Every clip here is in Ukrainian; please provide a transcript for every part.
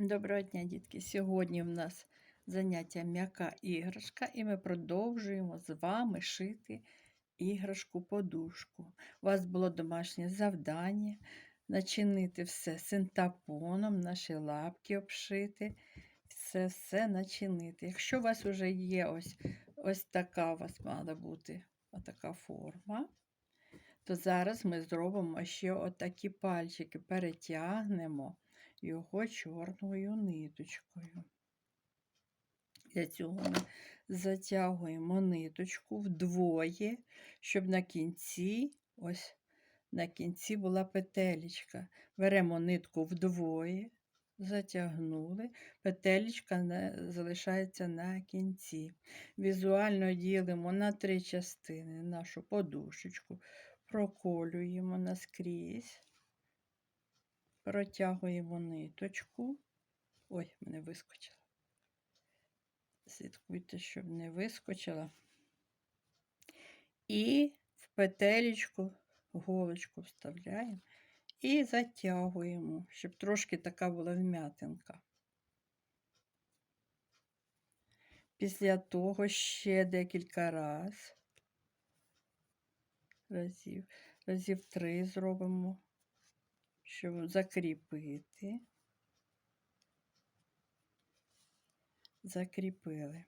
Доброго дня, дітки! Сьогодні в нас заняття м'яка іграшка, і ми продовжуємо з вами шити іграшку-подушку. У вас було домашнє завдання начинити все синтапоном, наші лапки обшити, все все начинити. Якщо у вас вже є ось, ось така у вас мала бути така форма, то зараз ми зробимо ще отакі пальчики, перетягнемо його чорною ниточкою. Для цього ми затягуємо ниточку вдвоє, щоб на кінці, ось на кінці була петелечка. Беремо нитку вдвоє, затягнули, петелечка залишається на кінці. Візуально ділимо на три частини нашу подушечку, проколюємо наскрізь протягуємо ниточку. Ой, мене вискочила. Слідкуйте, щоб не вискочила. І в петелечку голочку вставляємо і затягуємо, щоб трошки така була вм'ятинка. Після того ще декілька раз, разів, разів три зробимо щоб закріпити. Закріпили.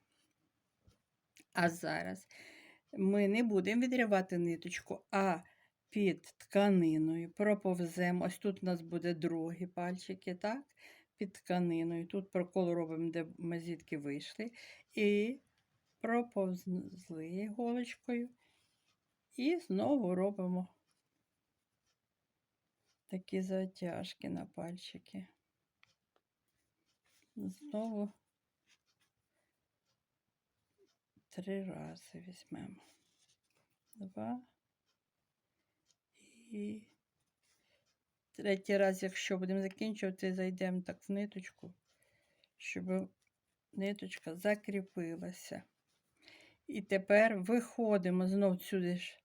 А зараз ми не будемо відривати ниточку, а під тканиною проповземо. Ось тут у нас буде другі пальчики, так? Під тканиною. Тут прокол робимо, де ми звідки вийшли. І проповзли іголочкою. І знову робимо такі затяжки на пальчики. Знову три рази візьмемо. Два. І третій раз, якщо будемо закінчувати, зайдемо так в ниточку, щоб ниточка закріпилася. І тепер виходимо знов сюди ж,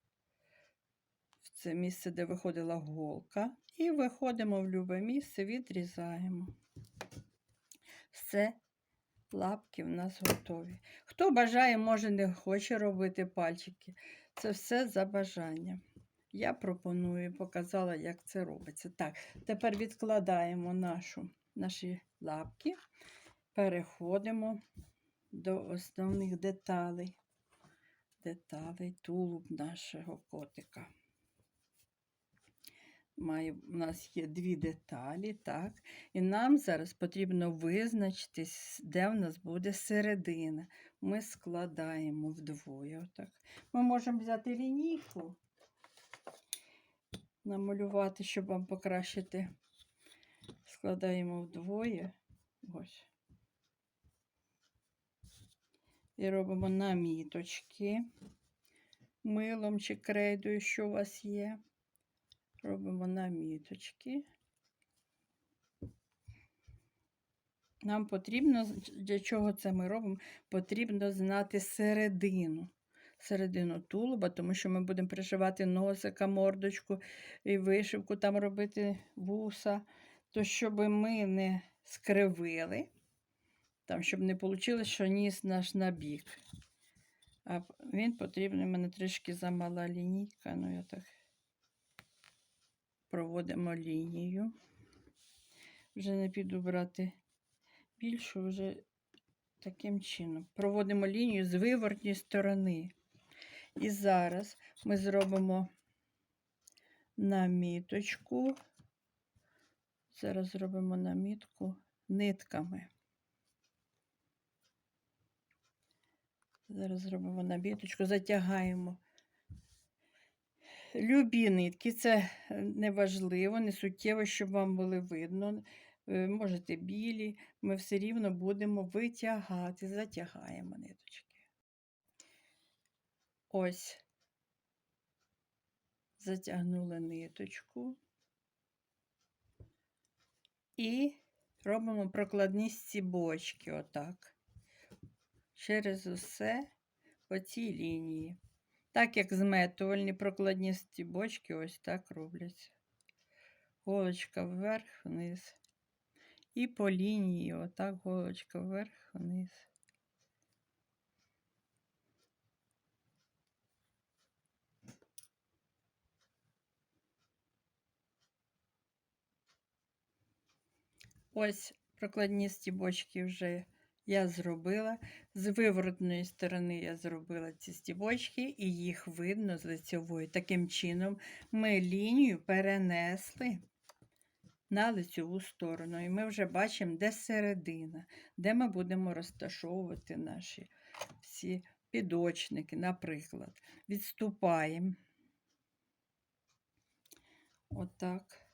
в це місце, де виходила голка. І виходимо в любе місце, відрізаємо. Все, лапки в нас готові. Хто бажає, може не хоче робити пальчики. Це все за бажанням. Я пропоную, показала, як це робиться. Так, тепер відкладаємо нашу, наші лапки, переходимо до основних деталей. Деталей тулуб нашого котика має, у нас є дві деталі, так? І нам зараз потрібно визначитись, де в нас буде середина. Ми складаємо вдвоє. Отак. Ми можемо взяти лінійку, намалювати, щоб вам покращити. Складаємо вдвоє. Ось. І робимо наміточки милом чи крейдою, що у вас є робимо наміточки. Нам потрібно, для чого це ми робимо, потрібно знати середину. Середину тулуба, тому що ми будемо пришивати носика, мордочку і вишивку, там робити вуса, то щоб ми не скривили, там, щоб не вийшло, що ніс наш набік. А він потрібен, у мене трішки замала лінійка, ну я так проводимо лінію. Вже не піду брати більшу, вже таким чином. Проводимо лінію з вивертньої сторони. І зараз ми зробимо наміточку. Зараз зробимо намітку нитками. Зараз зробимо наміточку, затягаємо Любі нитки, це е, неважливо, не суттєво, щоб вам було видно. Е, можете білі, ми все рівно будемо витягати, затягаємо ниточки. Ось, затягнули ниточку і робимо прокладні стібочки, отак, через усе по цій лінії. Так як зметувальні прокладні стібочки ось так робляться. Голочка вверх, вниз. І по лінії, отак голочка вверх, вниз. Ось прокладні стібочки вже я зробила. З виворотної сторони я зробила ці стібочки, і їх видно з лицьової. Таким чином ми лінію перенесли на лицьову сторону. І ми вже бачимо, де середина, де ми будемо розташовувати наші всі підочники, наприклад. Відступаємо. Отак.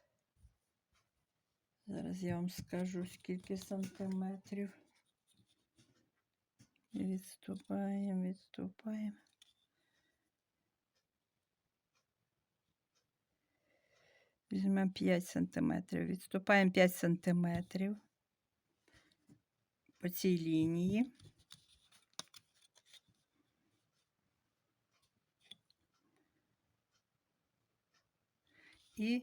Зараз я вам скажу, скільки сантиметрів. Відступаємо, відступаємо. Візьмемо 5 сантиметрів. Відступаємо 5 сантиметрів по цій лінії. І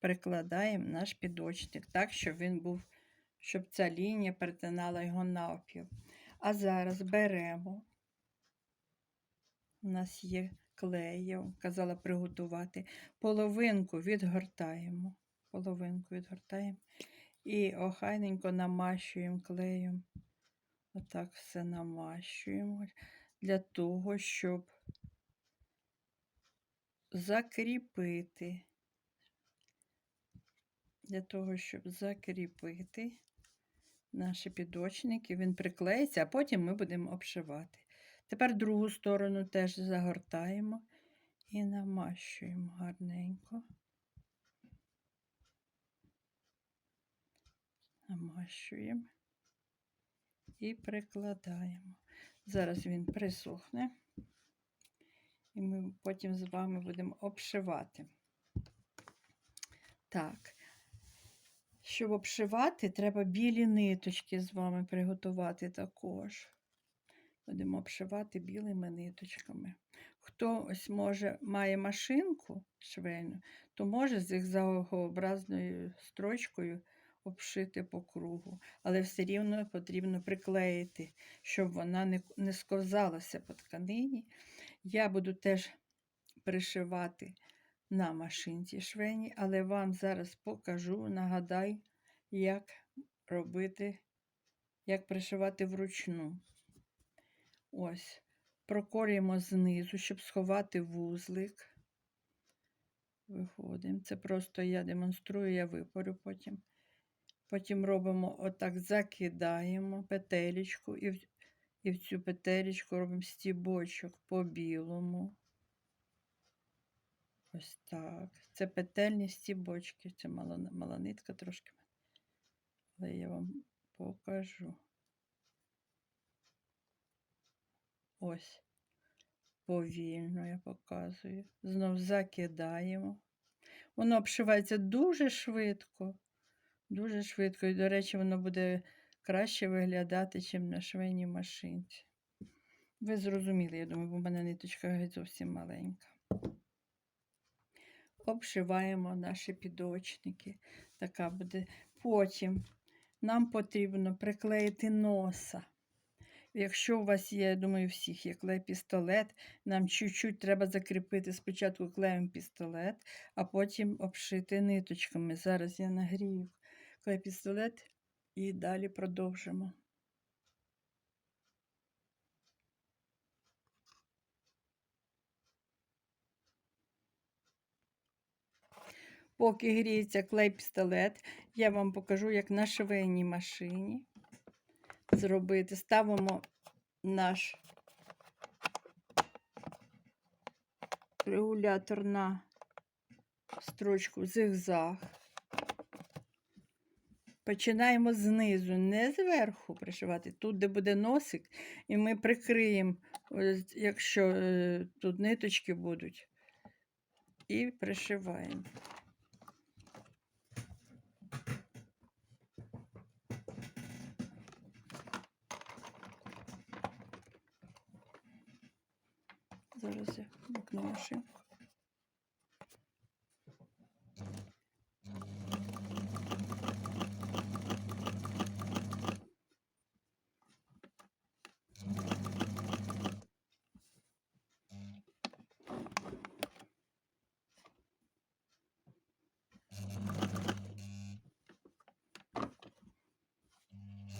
прикладаємо наш підочник так, щоб він був, щоб ця лінія перетинала його навпіл. А зараз беремо. У нас є клей, казала приготувати. Половинку відгортаємо. Половинку відгортаємо і охайненько намащуємо клеєм. Отак все намащуємо для того, щоб закріпити. Для того, щоб закріпити наші підочники, він приклеїться, а потім ми будемо обшивати. Тепер другу сторону теж загортаємо і намащуємо гарненько. Намащуємо і прикладаємо. Зараз він присохне, і ми потім з вами будемо обшивати. Так, щоб обшивати, треба білі ниточки з вами приготувати також. Будемо обшивати білими ниточками. Хто ось може має машинку швейну, то може з зигзагообразною строчкою обшити по кругу. Але все рівно потрібно приклеїти, щоб вона не, не сковзалася по тканині. Я буду теж пришивати на машинці швейній, але вам зараз покажу, нагадаю, як робити, як пришивати вручну. Ось, прокорюємо знизу, щоб сховати вузлик. Виходимо. Це просто я демонструю, я випорю потім. Потім робимо отак, закидаємо петелечку і в, і в цю петелечку робимо стібочок по білому. Ось так. Це петельні стібочки. Це мала, мала нитка трошки. Але я вам покажу. Ось. Повільно я показую. Знов закидаємо. Воно обшивається дуже швидко. Дуже швидко. І, до речі, воно буде краще виглядати, ніж на швейній машинці. Ви зрозуміли, я думаю, бо в мене ниточка геть зовсім маленька. Обшиваємо наші підочники. Така буде. Потім нам потрібно приклеїти носа. Якщо у вас є, я думаю, всіх є клей-пістолет, нам чуть-чуть треба закріпити спочатку клеєм пістолет, а потім обшити ниточками. Зараз я нагрію клей-пістолет і далі продовжимо. Поки гріється клей-пістолет, я вам покажу, як на швейній машині зробити. Ставимо наш регулятор на строчку зигзаг. Починаємо знизу, не зверху пришивати, тут, де буде носик, і ми прикриємо, якщо е, тут ниточки будуть, і пришиваємо.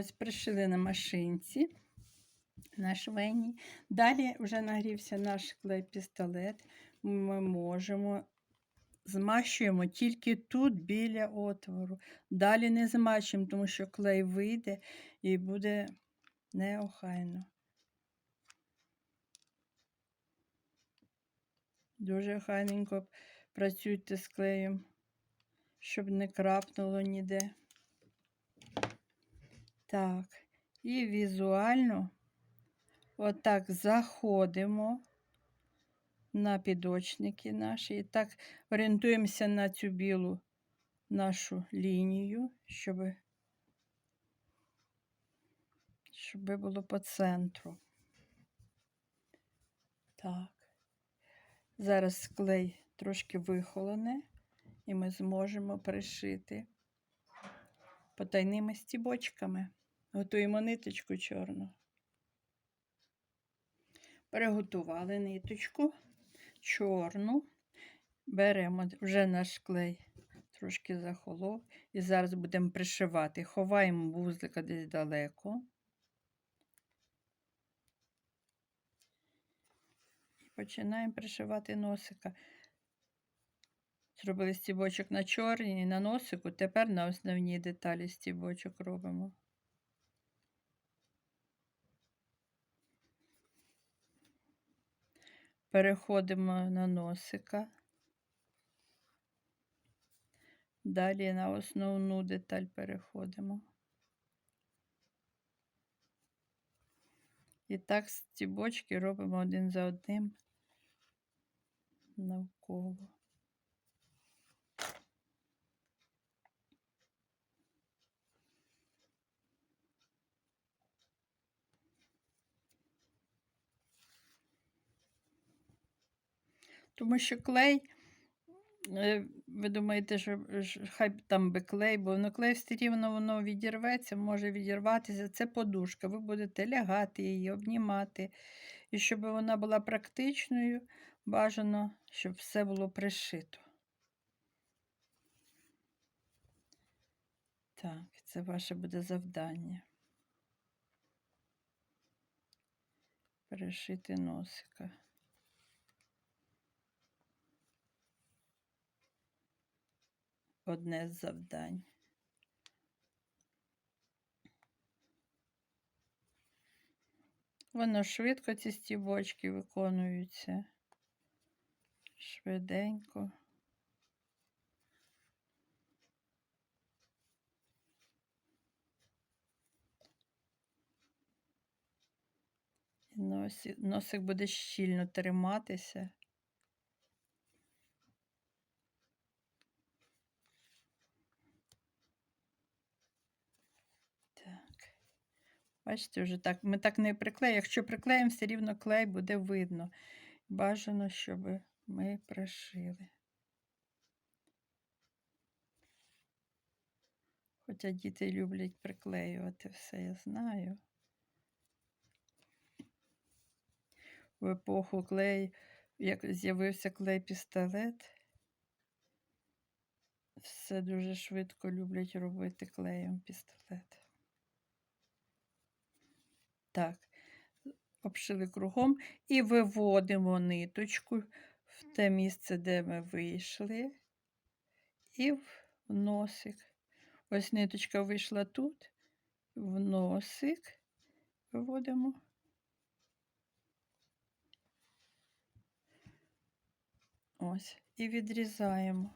Ось пришили на машинці на швейній. Далі вже нагрівся наш клей-пістолет. Ми можемо змащуємо тільки тут біля отвору. Далі не змащуємо, тому що клей вийде і буде неохайно. Дуже охайненько працюйте з клеєм, щоб не крапнуло ніде. Так, і візуально отак заходимо на підочники наші. І так орієнтуємося на цю білу нашу лінію, щоб, щоб було по центру. Так. Зараз клей трошки вихолоне, і ми зможемо пришити потайними стібочками. Готуємо ниточку чорну. Приготували ниточку чорну. Беремо вже наш клей, трошки захолов, і зараз будемо пришивати. Ховаємо вузлика десь далеко. І починаємо пришивати носика. Зробили стібочок на чорній, на носику, тепер на основній деталі стібочок робимо. Переходимо на носика. Далі на основну деталь переходимо. І так ці бочки робимо один за одним навколо. Тому що клей, е, ви думаєте, що хай там би клей, бо воно клей все рівно воно відірветься, може відірватися. Це подушка. Ви будете лягати її, обнімати. І щоб вона була практичною, бажано, щоб все було пришито. Так, це ваше буде завдання. Пришити носика. Одне з завдань. Воно швидко ці стібочки виконуються. Швиденько. Носик, буде щільно триматися. Бачите, вже так, ми так не приклеїмо. Якщо приклеїмо, все рівно клей буде видно. Бажано, щоб ми пришили. Хоча діти люблять приклеювати все, я знаю. В епоху клей, як з'явився клей-пістолет, все дуже швидко люблять робити клеєм пістолет. Так, обшили кругом і виводимо ниточку в те місце, де ми вийшли, і в носик. Ось ниточка вийшла тут, в носик виводимо. Ось, і відрізаємо.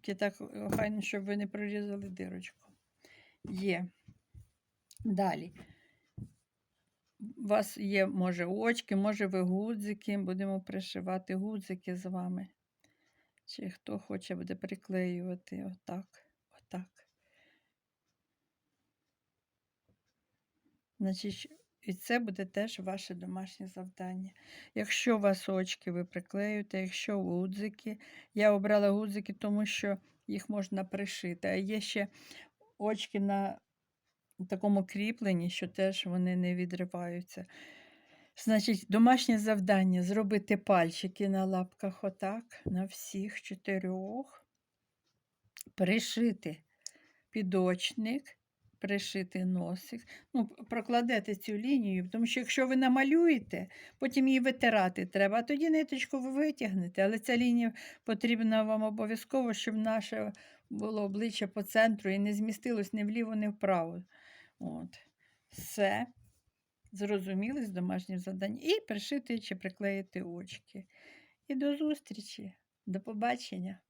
Тільки так охайно, щоб ви не прорізали дирочку. Є. Далі. У вас є, може, очки, може, ви гудзики. Будемо пришивати гудзики з вами. Чи хто хоче буде приклеювати отак, отак. Значить, і це буде теж ваше домашнє завдання. Якщо у вас очки, ви приклеюєте, якщо гудзики. Я обрала гудзики, тому що їх можна пришити. А є ще очки на такому кріпленні, що теж вони не відриваються. Значить, домашнє завдання зробити пальчики на лапках отак, на всіх чотирьох, пришити підочник, пришити носик. Ну, прокладете цю лінію, тому що якщо ви намалюєте, потім її витирати треба, а тоді ниточку ви витягнете. Але ця лінія потрібна вам обов'язково, щоб наше було обличчя по центру і не змістилось ні вліво, ні вправо. От. Все. Зрозуміли з домашнім завданням. І пришити чи приклеїти очки. І до зустрічі. До побачення.